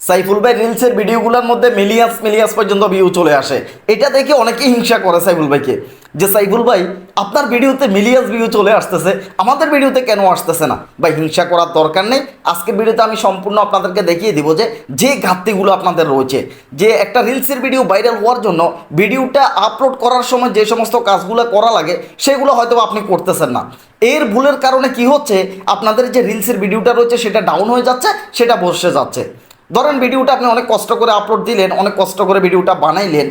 সাইফুল ভাই রিলসের ভিডিওগুলোর মধ্যে মিলিয়াস মিলিয়াস পর্যন্ত ভিউ চলে আসে। এটা দেখে অনেকেই হিংসা করে সাইফুল ভাইকে, যে সাইফুল ভাই, আপনার ভিডিওতে মিলিয়াস ভিউ চলে আসতেছে, আমাদের ভিডিওতে কেন আসতেছে না? ভাই, হিংসা করার দরকার নেই। আজকের ভিডিওতে আমি সম্পূর্ণ আপনাদেরকে দেখিয়ে দিব যে যে ঘাটতিগুলো আপনাদের রয়েছে। যে একটা রিলসের ভিডিও ভাইরাল হওয়ার জন্য ভিডিওটা আপলোড করার সময় যে সমস্ত কাজগুলো করা লাগে, সেগুলো হয়তো আপনি করতেছেন না। এর ভুলের কারণে কি হচ্ছে? আপনাদের যে রিলসের ভিডিওটা রয়েছে, সেটা ডাউন হয়ে যাচ্ছে, সেটা বসে যাচ্ছে। ধরেন ভিডিওটা আপনি অনেক কষ্ট করে আপলোড দিলেন, অনেক কষ্ট করে ভিডিওটা বানাইলেন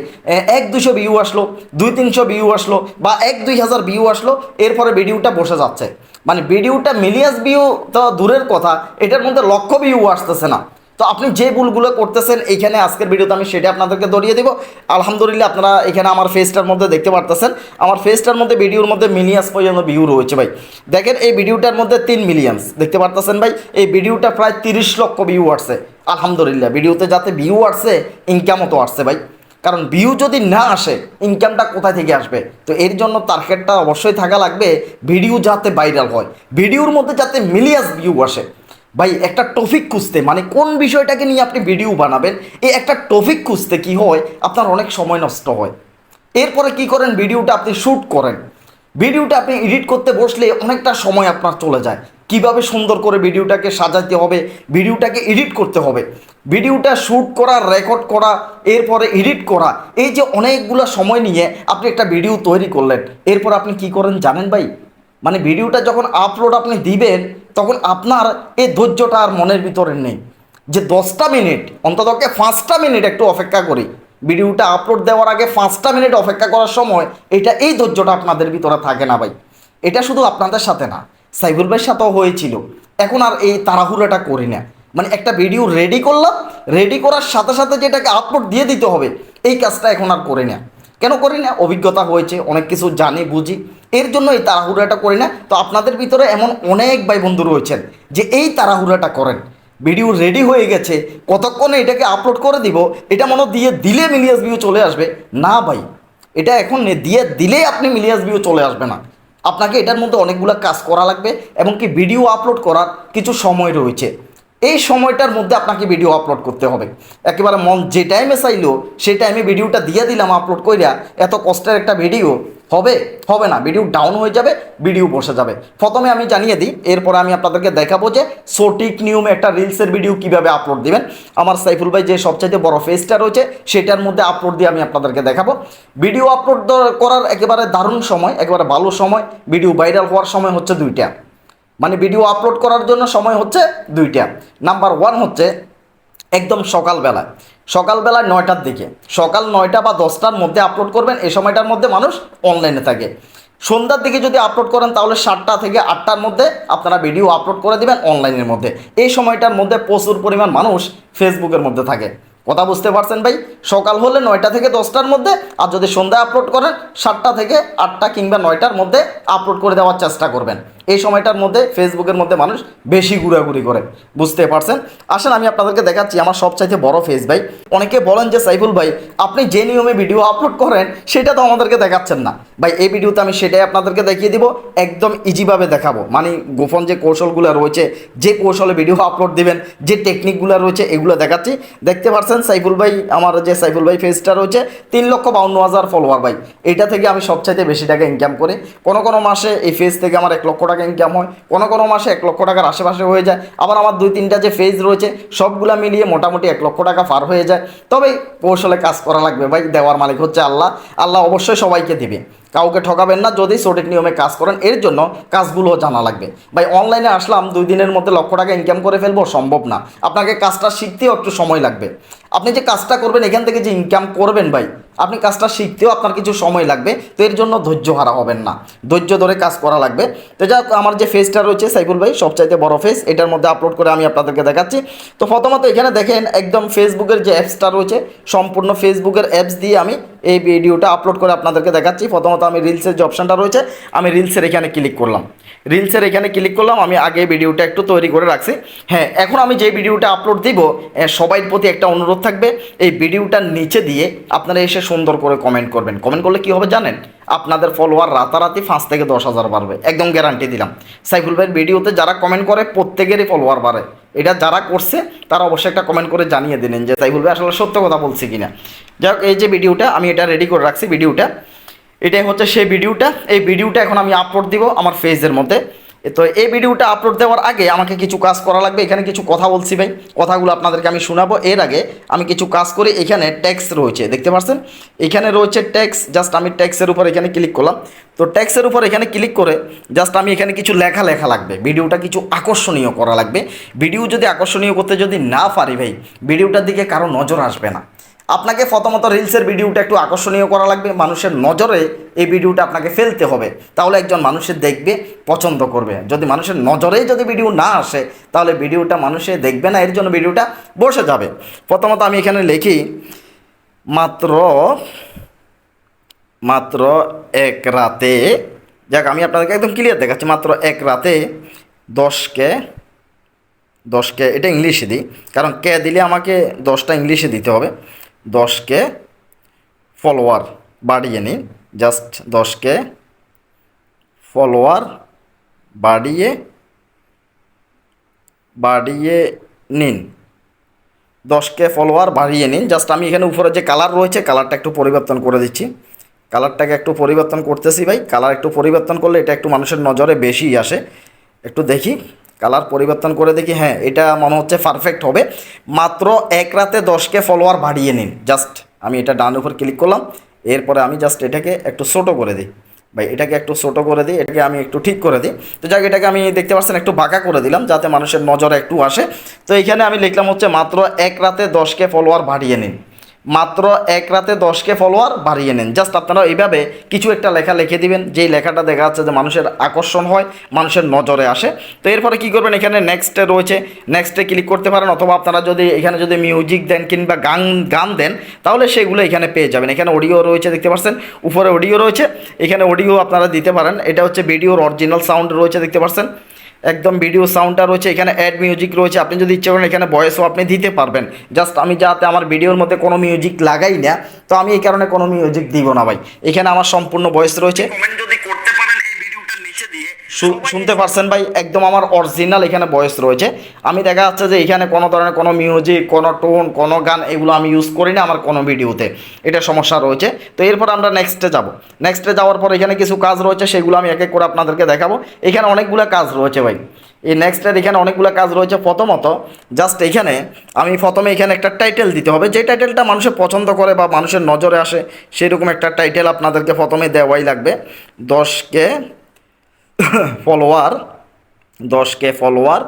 এক দুশো ভিউ আসলো, দুই তিনশো ভিউ আসলো, বা এক দুই হাজার ভিউ আসলো, এরপরে ভিডিওটা বসে যাচ্ছে। মানে ভিডিওটা মিলিয়াস ভিউ তো দূরের কথা, এটার মধ্যে লক্ষ ভিউ আসতেছে না। তো আপনি যে ভুলগুলো করতেছেন, এইখানে আজকের ভিডিওতে আমি সেটা আপনাদেরকে ধরিয়ে দেবো। আলহামদুলিল্লাহ আপনারা এখানে আমার ফেসটার মধ্যে দেখতে পারতেছেন। আমার ফেসটার মধ্যে ভিডিওর মধ্যে মিলিয়াস পর্যন্ত ভিউ রয়েছে ভাই। দেখেন এই ভিডিওটার মধ্যে তিন মিলিয়ন্স দেখতে পারতেছেন ভাই? এই ভিডিওটা প্রায় তিরিশ লক্ষ ভিউ আসছে। আলহামদুলিল্লাহ, ভিডিওতে যাতে ভিউ আসছে ইনকামও তো আসছে ভাই। কারণ ভিউ যদি না আসে ইনকামটা কোথায় থেকে আসবে? তো এর জন্য টার্গেটটা অবশ্যই থাকা লাগবে ভিডিও যাতে ভাইরাল হয়। ভিডিওর মধ্যে যাতে মিলিয়াস ভিউ আসে। ভাই, একটা টপিক খুঁজতে মানে কোন বিষয়টাকে নিয়ে আপনি ভিডিও বানাবেন, এই একটা টপিক খুঁজতে কি হয়, আপনার অনেক সময় নষ্ট হয়। এরপরে কি করেন ভিডিওটা আপনি শ্যুট করেন। ভিডিওটা আপনি এডিট করতে বসলে অনেকটা সময় আপনার চলে যায়। কীভাবে সুন্দর করে ভিডিওটাকে সাজাতে হবে, ভিডিওটাকে এডিট করতে হবে, ভিডিওটা শ্যুট করা, রেকর্ড করা, এরপরে এডিট করা, এই যে অনেকগুলো সময় নিয়ে আপনি একটা ভিডিও তৈরি করলেন, এরপর আপনি কি করেন জানেন ভাই? মানে ভিডিওটা যখন আপলোড আপনি দিবেন, তখন আপনার এই ধৈর্যটা আর মনের ভিতরে নেই। যে দশটা মিনিট অন্ততকে পাঁচটা মিনিট একটু অপেক্ষা করি। ভিডিওটা আপলোড দেওয়ার আগে পাঁচটা মিনিট অপেক্ষা করার সময়, এটা এই ধৈর্যটা আপনাদের ভিতরে থাকে না ভাই। এটা শুধু আপনাদের সাথে না। সাইবুল ভাইয়ের সাথেও হয়েছিল। এখন আর এই তাড়াহুড়োটা করি না। মানে একটা ভিডিও রেডি করলাম রেডি করার সাথে সাথে যেটাকে আপলোড দিয়ে দিতে হবে, এই কাজটা এখন আর করি না। কেন করি না? অভিজ্ঞতা হয়েছে, অনেক কিছু জানি, বুঝি। এর জন্য এই তাড়াহুড়াটা করি না। তো আপনাদের ভিতরে এমন অনেক ভাই বন্ধু রয়েছেন যে এই তাড়াহুড়াটা করেন। ভিডিও রেডি হয়ে গেছে, কতক্ষণে এটাকে আপলোড করে দিব, এটা মনে দিয়ে দিলে মিলিয়াস ভিউ চলে আসবে। না ভাই, এটা এখন দিয়ে দিলেই আপনি মিলিয়াস ভিউ চলে আসবে না। আপনাকে এটার মধ্যে অনেকগুলো কাজ করা লাগবে এবং কি ভিডিও আপলোড করার কিছু সময় রয়েছে। এই সময়টার মধ্যে আপনাকে ভিডিও আপলোড করতে হবে। একেবারে মন যে টাইমে চাইলো, সেই টাইমে ভিডিওটা দিয়ে দিলাম, আপলোড কইরা এত কষ্টের একটা ভিডিও হবে হবে না। ভিডিও ডাউন হয়ে যাবে ভিডিও বসে যাবে। প্রথমে আমি জানিয়ে দিই, এরপরে আমি আপনাদেরকে দেখাবো যে সঠিক নিয়মে একটা রিলসের ভিডিও কীভাবে আপলোড দিবেন। আমার সাইফুল ভাই যে সবচাইতে বড় ফেসটা রয়েছে, সেটার মধ্যে আপলোড দিয়ে আমি আপনাদেরকে দেখাবো। ভিডিও আপলোড করার একেবারে দারুণ সময়, একেবারে ভালো সময় ভিডিও ভাইরাল হওয়ার সময় হচ্ছে দুইটা। মানে ভিডিও আপলোড করার জন্য সময় হচ্ছে দুইটা। নাম্বার ওয়ান হচ্ছে, একদম সকালবেলা সকালবেলা নয়টার দিকে। সকাল নয়টা বা দশটার মধ্যে আপলোড করবেন, এই সময়টার মধ্যে মানুষ অনলাইনে থাকে। সন্ধ্যার দিকে যদি আপলোড করেন, তাহলে সাতটা থেকে আটটার মধ্যে আপনারা ভিডিও আপলোড করে দেবেন অনলাইনের মধ্যে। এই সময়টার মধ্যে প্রচুর পরিমাণ মানুষ ফেসবুকের মধ্যে থাকে। কথা বুঝতে পারছেন ভাই? সকাল হলে নয়টা থেকে দশটার মধ্যে, আর যদি সন্ধ্যায় আপলোড করেন, সাতটা থেকে আটটা কিংবা নয়টার মধ্যে আপলোড করে দেওয়ার চেষ্টা করবেন। এই সময়টার মধ্যে ফেসবুকের মধ্যে মানুষ বেশি ঘোরাঘুরি করে। বুঝতে পারছেন? আসেন, আমি আপনাদেরকে দেখাচ্ছি আমার সবচাইতে বড় ফেস ভাই। অনেকে বলেন যে, সাইফুল ভাই, আপনি যে নিয়মে ভিডিও আপলোড করেন, সেটা তো আমাদেরকে দেখাচ্ছেন না। ভাই, এই ভিডিওতে আমি সেটাই আপনাদেরকে দেখিয়ে দিব, একদম ইজিভাবে দেখাবো। মানে গোপন যে কৌশলগুলো রয়েছে, যে কৌশলে ভিডিও আপলোড দিবেন, যে টেকনিকগুলো রয়েছে, এগুলো দেখাচ্ছি। দেখতে পাচ্ছেন সাইফুল ভাই, আমার যে সাইফুল ভাই ফেসটা রয়েছে, তিন লক্ষ বাউন্ন হাজার ফলোয়ার ভাই। এটা থেকে আমি সবচাইতে বেশি টাকা ইনকাম করি। কোনো কোনো মাসে এই ফেজ থেকে আমার এক লক্ষ টাকা ইনকাম হয়, কোনো কোনো মাসে এক লক্ষ টাকার আশেপাশে হয়ে যায়। আবার আমার দুই, তিনটা যে ফেজ রয়েছে, সবগুলা মিলিয়ে মোটামুটি এক লক্ষ টাকা পার হয়ে যায়। তবে কৌশলে কাজ করা লাগবে ভাই, দেওয়ার মালিক হচ্ছে আল্লাহ। আল্লাহ অবশ্যই সবাইকে দেবে। কাউকে ঠকাবেন না, যদি সঠিক নিয়মে কাজ করেন, এর জন্য কাজগুলো জানা লাগবে। ভাই অনলাইনে আসলাম, দুই দিনের মধ্যে লক্ষ টাকা ইনকাম করে ফেলব, সম্ভব না। আপনাকে কাজটা শিখতেও একটু সময় লাগবে। আপনি যে কাজটা করবেন, এখান থেকে যে ইনকাম করবেন ভাই আপনি কাজটা শিখতেও আপনার কিছু সময় লাগবে, তো এর জন্য ধৈর্য হারা হবেন না। ধৈর্য ধরে কাজ করা লাগবে। তো যা আমার যে ফেসটা রয়েছে, সাইফুল ভাই, সবচাইতে বড় ফেস এটার মধ্যে আপলোড করে আমি আপনাদেরকে দেখাচ্ছি। তো প্রথমত এখানে দেখেন, একদম ফেসবুকের যে অ্যাপসটা রয়েছে, সম্পূর্ণ ফেসবুকের অ্যাপস দিয়ে আমি এই ভিডিওটা আপলোড করে আপনাদেরকে দেখাচ্ছি। প্রথমত আমি রিলসের যে অপশানটা রয়েছে, আমি রিলসের এখানে ক্লিক করলাম। রিলসের এখানে ক্লিক করলাম, আমি আগে ভিডিওটা একটু তৈরি করে রাখছি। হ্যাঁ এখন আমি যে ভিডিওটা আপলোড দিব সবাই প্রতি একটা অনুরোধ থাকবে, এই ভিডিওটার নিচে দিয়ে আপনারা এসে সুন্দর করে কমেন্ট করবেন। কমেন্ট করলে কী হবে জানেন? আপনাদের ফলোয়ার রাতারাতি পাঁচ থেকে দশ হাজার বাড়বে। একদম গ্যারান্টি দিলাম। সাইফুল ভাইয়ের ভিডিওতে যারা কমেন্ট করে, প্রত্যেকেরই ফলোয়ার বাড়ে। এটা যারা করছে, তারা অবশ্যই একটা কমেন্ট করে জানিয়ে দিলেন যে সাইফুল ভাই আসলে সত্য কথা বলছে কিনা। যাই হোক, এই যে ভিডিওটা, আমি এটা রেডি করে রাখছি ভিডিওটা। এটাই হচ্ছে সেই ভিডিওটা। এই ভিডিওটা এখন আমি আপলোড দিব আমার ফেজের মধ্যে। তো এই ভিডিওটা আপলোড দেওয়ার আগে আমাকে কিছু কাজ করা লাগবে। এখানে কিছু কথা বলছি ভাই। কথাগুলো আপনাদেরকে আমি শোনাবো। এর আগে আমি কিছু কাজ করি। এখানে ট্যাক্স রয়েছে, দেখতে পাচ্ছেন এখানে রয়েছে ট্যাক্স জাস্ট আমি ট্যাক্সের উপর এখানে ক্লিক করলাম। তো ট্যাক্সের উপর এখানে ক্লিক করে জাস্ট আমি এখানে কিছু লেখা লেখা লাগবে। ভিডিওটা কিছু আকর্ষণীয় করা লাগবে। ভিডিও যদি আকর্ষণীয় করতে যদি না পারি ভাই, ভিডিওটার দিকে কারও নজর আসবে না। আপনাকে প্রথমত রিলসের ভিডিওটা একটু আকর্ষণীয় করা লাগবে, মানুষের নজরে এই ভিডিওটা আপনাকে ফেলতে হবে। তাহলে একজন মানুষের দেখবে, পছন্দ করবে। যদি মানুষের নজরেই যদি ভিডিও না আসে, তাহলে ভিডিওটা মানুষে দেখবে না, এর জন্য ভিডিওটা বসে যাবে। প্রথমত আমি এখানে লিখি, মাত্র মাত্র এক রাতে, যাক আমি আপনাদেরকে একদম ক্লিয়ার দেখাচ্ছি, মাত্র এক রাতে দশকে দশকে, এটা ইংলিশে দিই, কারণ কে দিলে আমাকে দশটা ইংলিশে দিতে হবে। দশকে ফলোয়ার বাড়িয়ে নিন। জাস্ট দশকে ফলোয়ার বাড়িয়ে বাড়িয়ে নিন। দশকে ফলোয়ার বাড়িয়ে নিন। জাস্ট আমি এখানে উপরে যে কালার রয়েছে কালারটা একটু পরিবর্তন করে দিচ্ছি। কালারটাকে একটু পরিবর্তন করতেছি ভাই। কালার একটু পরিবর্তন করলে এটা একটু মানুষের নজরে বেশি আসে। একটু দেখি। কালার পরিবর্তন করে দেখি হ্যাঁ এটা মনে হচ্ছে পারফেক্ট হবে। মাত্র এক রাতে দশকে ফলোয়ার বাড়িয়ে নিন। জাস্ট আমি এটা ডান উপর ক্লিক করলাম, এরপরে আমি জাস্ট এটাকে একটু ছোটো করে দিই। ভাই, এটাকে একটু ছোটো করে দিই, এটাকে আমি একটু ঠিক করে দিই। তো যাক, এটাকে আমি দেখতে পাচ্ছেন, একটু বাঁকা করে দিলাম যাতে মানুষের নজরে একটু আসে। তো এখানে আমি লিখলাম হচ্ছে মাত্র এক রাতে দশকে ফলোয়ার বাড়িয়ে নিন। মাত্র এক রাতে দশকে ফলোয়ার বাড়িয়ে নেন। জাস্ট আপনারা এইভাবে কিছু একটা লেখা লিখে দিবেন, যেই লেখাটা দেখা যাচ্ছে যে মানুষের আকর্ষণ হয়, মানুষের নজরে আসে। তো এরপরে কী করবেন, এখানে নেক্সটে রয়েছে নেক্সটে ক্লিক করতে পারেন, অথবা আপনারা যদি এখানে যদি মিউজিক দেন কিংবা গান গান দেন, তাহলে সেগুলো এখানে পেয়ে যাবেন। এখানে অডিও রয়েছে, দেখতে পাচ্ছেন, উপরে অডিও রয়েছে, এখানে অডিও আপনারা দিতে পারেন। এটা হচ্ছে ভিডিওর অরিজিনাল সাউন্ড রয়েছে, দেখতে পাচ্ছেন। একদম ভিডিও সাউন্ডটা রয়েছে, এখানে অ্যাড মিউজিক রয়েছে, আপনি যদি ইচ্ছে করেন এখানে ভয়েসও আপনি দিতে পারবেন। জাস্ট আমি যাতে আমার ভিডিওর মধ্যে কোনো মিউজিক লাগাই না, তো আমি এই কারণে কোনো মিউজিক দিব না ভাই। এখানে আমার সম্পূর্ণ ভয়েস রয়েছে কমেন্ট যদি করতে পারেন এই ভিডিওটার নিচে দিয়ে শুনতে পারছেন ভাই, একদম আমার অরিজিনাল এখানে ভয়েস রয়েছে। আমি দেখা যাচ্ছে যে এখানে কোনো ধরনের কোনো মিউজিক কোনো টোন কোনো গান এগুলো আমি ইউজ করি না আমার কোনো ভিডিওতে এটা সমস্যা রয়েছে। তো এরপর আমরা নেক্সটে যাব। নেক্সটে যাওয়ার পর এখানে কিছু কাজ রয়েছে, সেগুলো আমি এক এক করে আপনাদেরকে দেখাবো। এখানে অনেকগুলো কাজ রয়েছে ভাই। এই নেক্সটের এখানে অনেকগুলো কাজ রয়েছে। প্রথমত জাস্ট এখানে আমি প্রথমে এখানে একটা টাইটেল দিতে হবে। যে টাইটেলটা মানুষের পছন্দ করে বা মানুষের নজরে আসে, সেরকম একটা টাইটেল আপনাদেরকে প্রথমে দেওয়াই লাগবে। দশকে ফলোয়ার দশ কে ফলোয়ার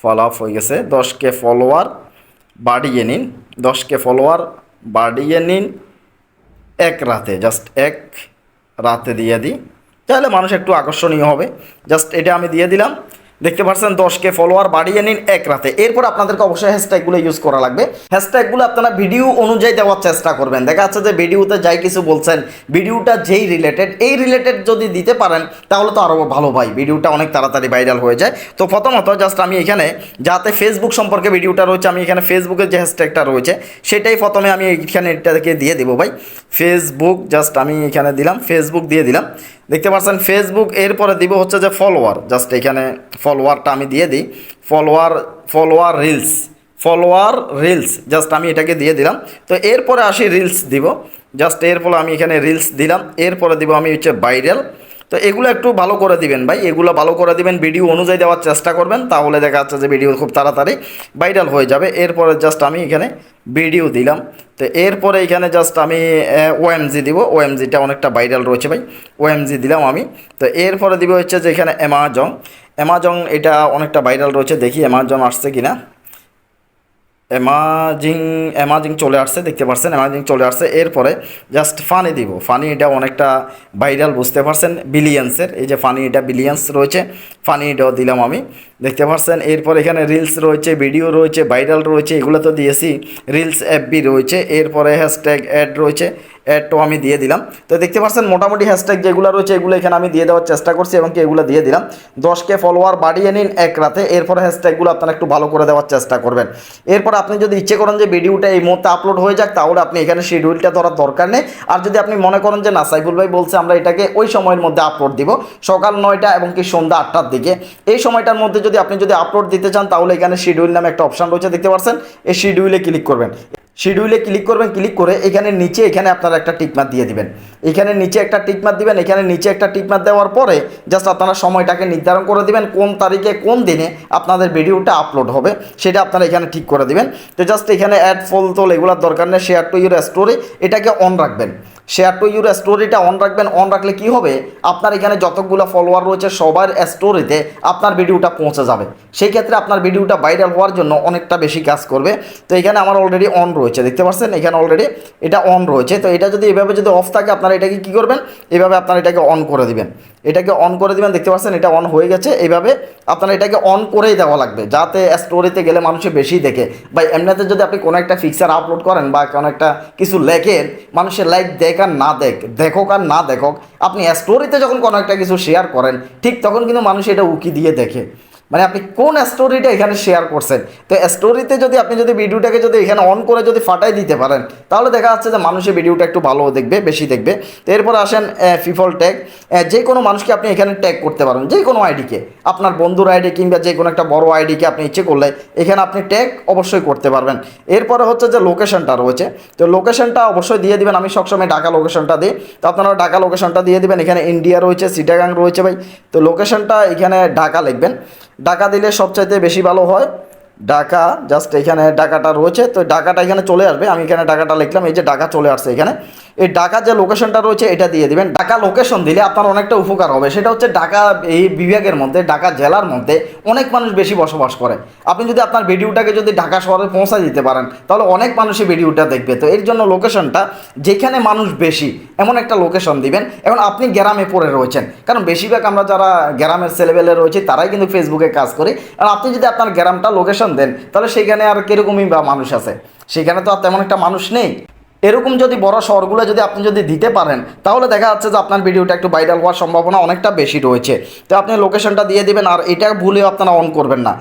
ফল আপ হয়ে গেছে দশ কে ফলোয়ার বাড়িয়ে নিন দশ কে ফলোয়ার বাড়িয়ে নিন, এক রাতে জাস্ট এক রাতে দিয়ে দিই। তাহলে মানুষ একটু আকর্ষণীয় হবে। জাস্ট এটা আমি দিয়ে দিলাম। দেখতে পাচ্ছেন, দশকে ফলোয়ার বাড়িয়ে নিন এক রাতে। এরপর আপনাদেরকে অবশ্যই হ্যাশট্যাগুলো ইউজ করা লাগবে। হ্যাশট্যাগুলো আপনারা ভিডিও অনুযায়ী দেওয়ার চেষ্টা করবেন। দেখা যাচ্ছে যে ভিডিওতে যাই কিছু বলছেন ভিডিওটা যেই রিলেটেড এই রিলেটেড যদি দিতে পারেন, তাহলে তো আরও ভালো ভাই। ভিডিওটা অনেক তাড়াতাড়ি ভাইরাল হয়ে যায়। তো প্রথমত জাস্ট আমি এখানে, যাতে ফেসবুক সম্পর্কে ভিডিওটা রয়েছে, আমি এখানে ফেসবুকের যে হ্যাশট্যাগটা রয়েছে, সেটাই প্রথমে আমি এখানে এটাকে দিয়ে দেবো ভাই। ফেসবুক জাস্ট আমি এখানে দিলাম ফেসবুক দিয়ে দিলাম। দেখতে পাচ্ছেন ফেসবুক এরপরে দিব হচ্ছে যে ফলোয়ার জাস্ট এখানে ফলোয়ারটা আমি দিয়ে দিই follower follower reels follower reels just আমি এটাকে দিয়ে দিলাম। তো এরপরে আসি রিলস দিব জাস্ট এরপরে আমি এখানে রিলস দিলাম, এরপরে দিব আমি হচ্ছে ভাইরাল তো এগুলো একটু ভালো করে দিবেন ভাই। এগুলো ভালো করে দিবেন ভিডিও অনুযায়ী দেওয়ার চেষ্টা করবেন, তাহলে দেখা যাচ্ছে যে ভিডিও খুব তাড়াতাড়ি ভাইরাল হয়ে যাবে। এরপরে জাস্ট আমি এখানে ভিডিও দিলাম। তো এরপরে এখানে জাস্ট আমি ওএমজি দিব। ওএমজিটা অনেকটা ভাইরাল রয়েছে ভাই। ওএমজি দিলাম আমি। তো এরপরে দিব হচ্ছে যে এখানে অ্যামাজন অ্যামাজন এটা অনেকটা ভাইরাল রয়েছে। দেখি অ্যামাজন আসছে কিনা। অ্যামাজিং অ্যামাজিং চলে আসছে, দেখতে পাচ্ছেন অ্যামাজিং চলে আসছে। এরপরে জাস্ট ফানি দিব। ফানি এটা অনেকটা ভাইরাল, বুঝতে পারছেন বিলিয়ন্সের এই যে ফানি এটা বিলিয়ন্স রয়েছে ফানি এটাও দিলাম আমি। দেখতে পাচ্ছেন? এরপর এখানে রিলস রয়েছে ভিডিও রয়েছে ভাইরাল রয়েছে, এগুলো তো দিয়েছি। রিলস এফবি রয়েছে, এরপরে হ্যাশট্যাগ অ্যাড রয়েছে অ্যাডটাও আমি দিয়ে দিলাম। তো দেখতে পাচ্ছেন, মোটামুটি হ্যাশট্যাগ যেগুলো রয়েছে, এগুলো এখানে আমি দিয়ে দেওয়ার চেষ্টা করছি এবং কি এগুলো দিয়ে দিলাম। দশকে ফলোয়ার বাড়িয়ে নিন এক রাতে, এরপরে হ্যাশট্যাগুলো আপনারা একটু ভালো করে দেওয়ার চেষ্টা করবেন। এরপর আপনি যদি ইচ্ছে করেন যে ভিডিওটা এই মুহূর্তে আপলোড হয়ে যাক, তাহলে আপনি এখানে শিডিউলটা ধরার দরকার নেই। আর যদি আপনি মনে করেন যে, না, সাইফুল ভাই বলছে আমরা এটাকে ওই সময়ের মধ্যে আপলোড দিব, সকাল নয়টা এবং কি সন্ধ্যা আটটার দিকে। এই সময়টার মধ্যে যদি আপনি যদি আপলোড দিতে চান, তাহলে এখানে শিডিউল নামে একটা অপশন রয়েছে, দেখতে পাচ্ছেন এই শিডিউলে ক্লিক করবেন। শিডিউলে ক্লিক করবেন ক্লিক করে এখানে নিচে এখানে আপনারা একটা টিকমার দিয়ে দিবেন। এখানে নিচে একটা টিকমার দিবেন, এখানে নিচে একটা টিকমার দেওয়ার পরে জাস্ট আপনারা সময়টাকে নির্ধারণ করে দিবেন, কোন তারিখে কোন দিনে আপনাদের ভিডিওটা আপলোড হবে, সেটা আপনারা এখানে ঠিক করে দিবেন। তো জাস্ট এখানে অ্যাড ফল তোল, এগুলোর দরকার নেই শেয়ার টু ইউর স্টোরি এটাকে অন রাখবেন। শেয়ার টু ইউর স্টোরিটা অন রাখবেন অন রাখলে কি হবে? আপনার এখানে যতগুলো ফলোয়ার রয়েছে, সবার স্টোরিতে আপনার ভিডিওটা পৌঁছে যাবে। সেই ক্ষেত্রে আপনার ভিডিওটা ভাইরাল হওয়ার জন্য অনেকটা বেশি কাজ করবে। তো এখানে আমার অলরেডি অন রয়েছে, দেখতে পাচ্ছেন? এখানে অলরেডি এটা অন রয়েছে। তো এটা যদি এভাবে যদি অফ থাকে, আপনারা এটাকে কী করবেন? এভাবে আপনারা এটাকে অন করে দিবেন। এটাকে অন করে দিবেন, দেখতে পাচ্ছেন এটা অন হয়ে গেছে। এইভাবে আপনারা এটাকে অন করেই দেওয়া লাগবে, যাতে স্টোরিতে গেলে মানুষে বেশি দেখে। বা এমনিতে যদি আপনি কোনো একটা ফিক্সার আপলোড করেন বা কোনো একটা কিছু লেখেন, মানুষের লাইক দেখ আর না দেখ, দেখোক আর না দেখোক, আপনি স্টোরিতে যখন কোনো একটা কিছু শেয়ার করেন, ঠিক তখন কিন্তু মানুষ এটা উকি দিয়ে দেখে। মানে আপনি কোন স্টোরিটা এখানে শেয়ার করছেন? তো স্টোরিতে যদি আপনি যদি ভিডিওটাকে যদি এখানে অন করে যদি ফাটাই দিতে পারেন, তাহলে দেখা যাচ্ছে যে মানুষের ভিডিওটা একটু ভালো দেখবে, বেশি দেখবে। তো এরপর আসেন ফিফল ট্যাগ যে কোনো মানুষকে আপনি এখানে ট্যাগ করতে পারেন, যে কোনো আইডিকে আপনার বন্ধুর আইডি কিংবা যে কোনো একটা বড় আইডিকে আপনি ইচ্ছে করলে এখানে আপনি ট্যাগ অবশ্যই করতে পারবেন। এরপরে হচ্ছে যে লোকেশনটা রয়েছে। তো লোকেশনটা অবশ্যই দিয়ে দিবেন। আমি সবসময় ঢাকা লোকেশনটা দিই। তো আপনারা ঢাকা লোকেশনটা দিয়ে দিবেন। এখানে ইন্ডিয়া রয়েছে সিটাগাং রয়েছে ভাই। তো লোকেশনটা এখানে ঢাকা লিখবেন। ঢাকা দিলে সবচাইতে বেশি ভালো হয়। ঢাকা জাস্ট এখানে ডাকাটা রয়েছে, তো ডাকাটা এখানে চলে আসবে। আমি এখানে ঢাকাটা লিখলাম, এই যে ডাকা চলে আসছে এখানে। এই ডাকা যে লোকেশনটা রয়েছে, এটা দিয়ে দিবেন। ঢাকা লোকেশন দিলে আপনার অনেকটা উপকার হবে। সেটা হচ্ছে ঢাকা, এই বিভাগের মধ্যে, ঢাকা জেলার মধ্যে অনেক মানুষ বেশি বসবাস করে। আপনি যদি আপনার ভিডিওটাকে যদি ঢাকা শহরে পৌঁছা দিতে পারেন, তাহলে অনেক মানুষই ভিডিওটা দেখবে। তো এর জন্য লোকেশনটা যেখানে মানুষ বেশি, এমন একটা লোকেশন দিবেন। এখন আপনি গ্রামে পড়ে রয়েছেন। কারণ বেশিরভাগ আমরা যারা গ্রামের ছেলেবেলে রয়েছি, তারাই কিন্তু ফেসবুকে কাজ করি। আর আপনি যদি আপনার গ্রামটা লোকেশন দেন, তাহলে সেখানে আর কিরকমই বা মানুষ আছে? সেখানে তো আর তেমন একটা মানুষ নেই। এরকম যদি বড় শহরগুলো যদি আপনি যদি দিতে পারেন, তাহলে দেখা যাচ্ছে যে আপনার ভিডিওটা একটু ভাইরাল হওয়ার সম্ভাবনা অনেকটা বেশি রয়েছে। তো আপনি লোকেশনটা দিয়ে দিবেন, আর এটা ভুলেও আপনারা অন করবেন না।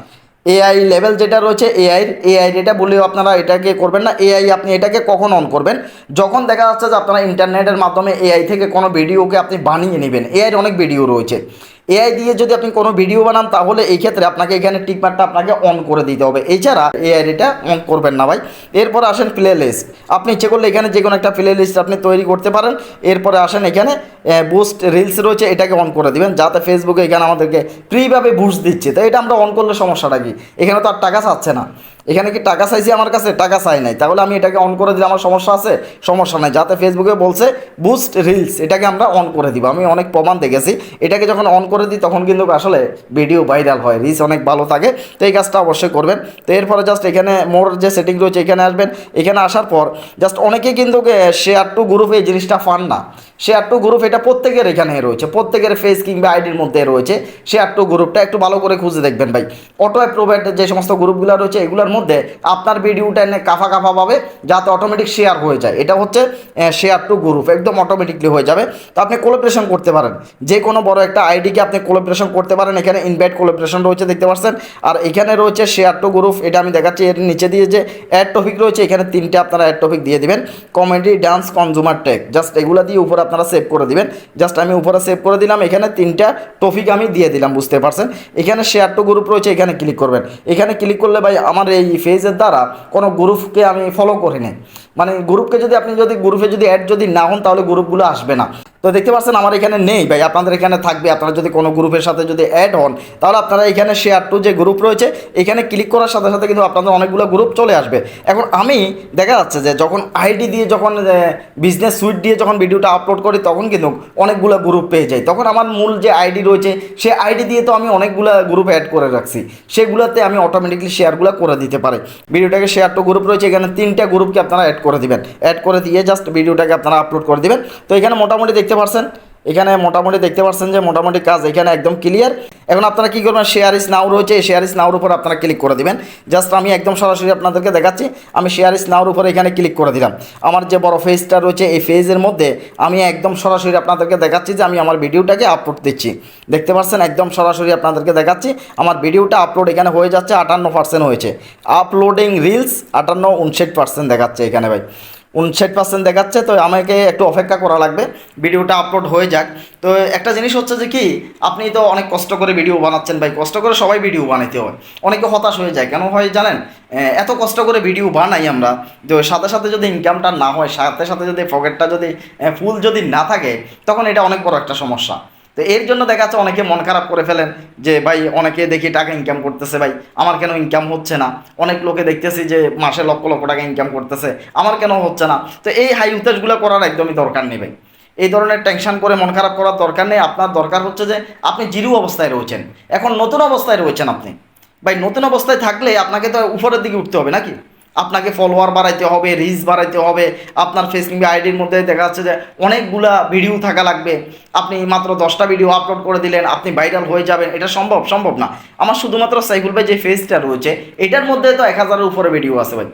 এআই লেভেল যেটা রয়েছে এআই এআই এটা বলেও আপনারা এটাকে করবেন না। এআই আপনি এটাকে কখন অন করবেন? যখন দেখা যাচ্ছে যে আপনারা ইন্টারনেটের মাধ্যমে এআই থেকে কোনো ভিডিওকে আপনি বানিয়ে নেবেন। এআইয়ের অনেক ভিডিও রয়েছে। এআই দিয়ে যদি আপনি কোনো ভিডিও বানান, তাহলে এই ক্ষেত্রে আপনাকে এখানে টিকমারটা আপনাকে অন করে দিতে হবে। এছাড়া এআই এটা অন করবেন না ভাই। এরপর আসেন প্লে লিস্ট আপনি ইচ্ছে করলে এখানে যে কোনো একটা প্লে লিস্ট আপনি তৈরি করতে পারেন। এরপরে আসেন এখানে বুস্ট রিলস রয়েছে, এটাকে অন করে দিবেন, যাতে ফেসবুকে এখানে আমাদেরকে ফ্রিভাবে বুস্ট দিচ্ছে। তো এটা আমরা অন করলে সমস্যাটা কি? এখানে তো আর টাকা চাচ্ছে না। এখানে কি টাকা চাইছি আমার কাছে? টাকা চাই নাই। তাহলে আমি এটাকে অন করে দিলে আমার সমস্যা আছে? সমস্যা নাই। যাতে ফেসবুকে বলছে বুস্ট রিলস এটাকে আমরা অন করে দিব। আমি অনেক প্রমাণ দেখেছি। এটাকে যখন অন করে দিই, তখন কিন্তু আসলে ভিডিও ভাইরাল হয়। রিলস অনেক ভালো থাকে। তো এই কাজটা অবশ্যই করবেন। তো এরপরে জাস্ট এখানে মোর যে সেটিং রয়েছে, এখানে আসবেন। এখানে আসার পর জাস্ট অনেকেই কিন্তু শেয়ার টু গ্রুপে এই জিনিসটা ফান না। শেয়ার টু গ্রুপ এটা প্রত্যেকের এখানে রয়েছে। প্রত্যেকের ফেস কিংবা আইডির মধ্যে রয়েছে। শেয়ার টু গ্রুপটা একটু ভালো করে খুঁজে দেখবেন ভাই। অটো অ্যাপ্রোভেড যে সমস্ত গ্রুপগুলো রয়েছে, এগুলোর মধ্যে আপনার ভিডিওটা এনে কাফা কাফা পাবে যাতে অটোমেটিক শেয়ার হয়ে যায়। এটা হচ্ছে শেয়ার টু গ্রুপ একদম অটোমেটিকলি হয়ে যাবে। তো আপনি কোলাবরেশন করতে পারেন। যে কোনো বড় একটা আইডিকে আপনি কোলাবরেশন করতে পারেন। এখানে ইনভাইট কোলাবরেশন রয়েছে, দেখতে পাচ্ছেন। আর এখানে রয়েছে শেয়ার টু গ্রুপ এটা আমি দেখাচ্ছি। এর নিচে দিয়ে যে অ্যাড টপিক রয়েছে, এখানে তিনটে আপনারা অ্যাড টপিক দিয়ে দিবেন। Comedy dance consumer tech just এগুলো দিয়ে উপরে আপনারা সেভ করে দিবেন। জাস্ট আমি উপরে সেভ করে দিলাম। এখানে তিনটা টপিক আমি দিয়ে দিলাম, বুঝতে পারছেন? এখানে শেয়ার টু গ্রুপ রয়েছে, এখানে ক্লিক করবেন। এখানে ক্লিক করলে ভাই, আমার এই ফেজের দ্বারা কোনো গ্রুপকে আমি ফলো করি নাই। মানে গ্রুপকে যদি আপনি যদি গ্রুপে যদি অ্যাড যদি না হন, তাহলে গ্রুপগুলো আসবে না। তো দেখতে পাচ্ছেন, আমার এখানে নেই ভাই, আপনাদের এখানে থাকবে। আপনারা যদি কোনো গ্রুপের সাথে যদি অ্যাড হন, তাহলে আপনারা এখানে শেয়ার টু যে গ্রুপ রয়েছে, এখানে ক্লিক করার সাথে সাথে কিন্তু আপনাদের অনেকগুলো গ্রুপ চলে আসবে। এখন আমি দেখা যাচ্ছে যে, যখন আইডি দিয়ে যখন বিজনেস সুইট দিয়ে যখন ভিডিওটা আপলোড করি, তখন কিন্তু অনেকগুলো গ্রুপ পেয়ে যাই। তখন আমার মূল যে আইডি রয়েছে, সে আইডি দিয়ে তো আমি অনেকগুলো গ্রুপ অ্যাড করে রাখছি। সেগুলোতে আমি অটোমেটিকলি শেয়ারগুলো করে দিতে পারে। ভিডিওটাকে শেয়ার টু গ্রুপ রয়েছে, এখানে তিনটা গ্রুপকে আপনারা অ্যাড করে দিবেন। অ্যাড করে দিয়ে জাস্ট ভিডিওটাকে আপনারা আপলোড করে দিবেন। তো এখানে মোটামুটি দেখতে পারছেন এখানে মোটামুটি দেখতে পাচ্ছেন যে মোটামুটি কাজ এখানে একদম ক্লিয়ার এখন আপনারা কী করবেন? শেয়ার ইস নাও রয়েছে, এই শেয়ার ইস নাওর উপর আপনারা ক্লিক করে দিবেন। জাস্ট আমি একদম সরাসরি আপনাদেরকে দেখাচ্ছি, আমি শেয়ার ইস নাওর উপর এখানে ক্লিক করে দিলাম। আমার যে বড় ফেজটা রয়েছে, এই ফেজের মধ্যে আমি একদম সরাসরি আপনাদেরকে দেখাচ্ছি যে আমি আমার ভিডিওটাকে আপলোড দিচ্ছি। দেখতে পাচ্ছেন? একদম সরাসরি আপনাদেরকে দেখাচ্ছি, আমার ভিডিওটা আপলোড এখানে হয়ে যাচ্ছে, আটান্ন পার্সেন্ট হয়েছে। আপলোডিং রিলস আটান্ন, উনষাট পার্সেন্ট দেখাচ্ছে এখানে ভাই। উনষাট পার্সেন্ট দেখাচ্ছে, তো আমাকে একটু অপেক্ষা করা লাগবে, ভিডিওটা আপলোড হয়ে যাক। তো একটা জিনিস হচ্ছে যে কি, আপনি তো অনেক কষ্ট করে ভিডিও বানাচ্ছেন ভাই, কষ্ট করে সবাই ভিডিও বানাইতে হয়। অনেকে হতাশ হয়ে যায়, কেন হয় জানেন? এত কষ্ট করে ভিডিও বানাই আমরা তো সাথে সাথে যদি ইনকামটা না হয়, সাথে সাথে যদি পকেটটা যদি ফুল যদি না থাকে, তখন এটা অনেক বড় একটা সমস্যা। তো এর জন্য দেখা যাচ্ছে অনেকে মন খারাপ করে ফেলেন যে, ভাই, অনেকে দেখি টাকা ইনকাম করতেছে, ভাই, আমার কেন ইনকাম হচ্ছে না? অনেক লোকে দেখতেছি যে, মাসে লক্ষ লক্ষ টাকা ইনকাম করতেছে, আমার কেন হচ্ছে না? তো এই হাই উতেশগুলো করার একদমই দরকার নেই, ভাই। এই ধরনের টেনশন করে মন খারাপ করার দরকার নেই। আপনার দরকার হচ্ছে যে, আপনি জিরো অবস্থায় রয়েছেন। এখন নতুন অবস্থায় রয়েছেন আপনি। ভাই, নতুন অবস্থায় থাকলে আপনাকে তো উপরের দিকে উঠতে হবে, নাকি? আপনাকে ফলোয়ার বাড়াইতে হবে রিচ বাড়াইতে হবে। আপনার ফেসবুক আইডির মধ্যে দেখা যাচ্ছে যে অনেকগুলা ভিডিও থাকা লাগবে। আপনি মাত্র দশটা ভিডিও আপলোড করে দিলেন, আপনি ভাইরাল হয়ে যাবেন। এটা সম্ভব? সম্ভব না। আমার শুধুমাত্র সাইফুল ভাই যে ফেসটা রয়েছে, এটার মধ্যে তো এক হাজারের উপরে ভিডিও আছে ভাই।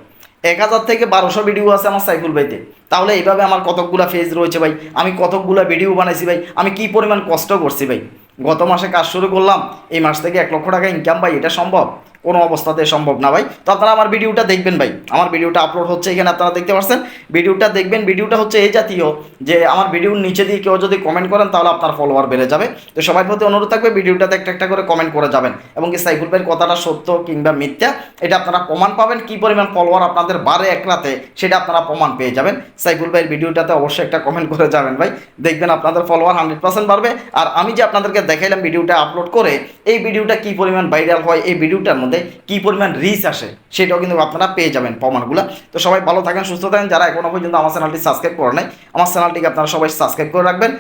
এক হাজার থেকে বারোশো ভিডিও আছে আমার সাইফুল ভাইতে। তাহলে এইভাবে আমার কতকগুলা ফেজ রয়েছে ভাই? আমি কতকগুলা ভিডিও বানাইছি ভাই? আমি কি পরিমাণ কষ্ট করছি ভাই? গত মাসে কাজ শুরু করলাম, এই মাস থেকে এক লক্ষ টাকা ইনকাম ভাই, এটা সম্ভব? কোনো অবস্থাতে সম্ভব না ভাই। তো আপনারা আমার ভিডিওটা দেখবেন ভাই। আমার ভিডিওটা আপলোড হচ্ছে এখানে আপনারা দেখতে পাচ্ছেন ভিডিওটা দেখবেন, ভিডিওটা হচ্ছে এই জাতীয় যে আমার ভিডিওর নিচে দিয়ে কেউ যদি কমেন্ট করেন তাহলে আপনার ফলোয়ার বেড়ে যাবে। তো সবাই প্রতি অনুরোধ থাকবে, ভিডিওটাতে একটা একটা করে কমেন্ট করে যাবেন। এবং কি সাইফুল ভাইয়ের কথাটা সত্য কিংবা মিথ্যা, এটা আপনারা প্রমাণ পাবেন। কি পরিমাণ ফলোয়ার আপনাদের বারে এক রাতে, সেটা আপনারা প্রমাণ পেয়ে যাবেন। সাইফুল ভাইয়ের ভিডিওটাতে অবশ্যই একটা কমেন্ট করে যাবেন ভাই। দেখবেন আপনাদের ফলোয়ার হান্ড্রেড পার্সেন্ট বাড়বে। আর আমি যে আপনাদেরকে দেখাইলাম ভিডিওটা আপলোড করে, এই ভিডিওটা কি পরিমাণ ভাইরাল হয়, এই ভিডিওটার মধ্যে কি পরিমাণ রিচ আসে সেটাও কিন্তু আপনারা পেয়ে যাবেন প্রমাণগুলো। তো সবাই ভালো থাকেন, সুস্থ থাকেন। যারা এখনও পর্যন্ত আমার চ্যানেলটি সাবস্ক্রাইব করে নাই, আমার চ্যানেলটিকে আপনারা সবাই সাবস্ক্রাইব করে রাখবেন।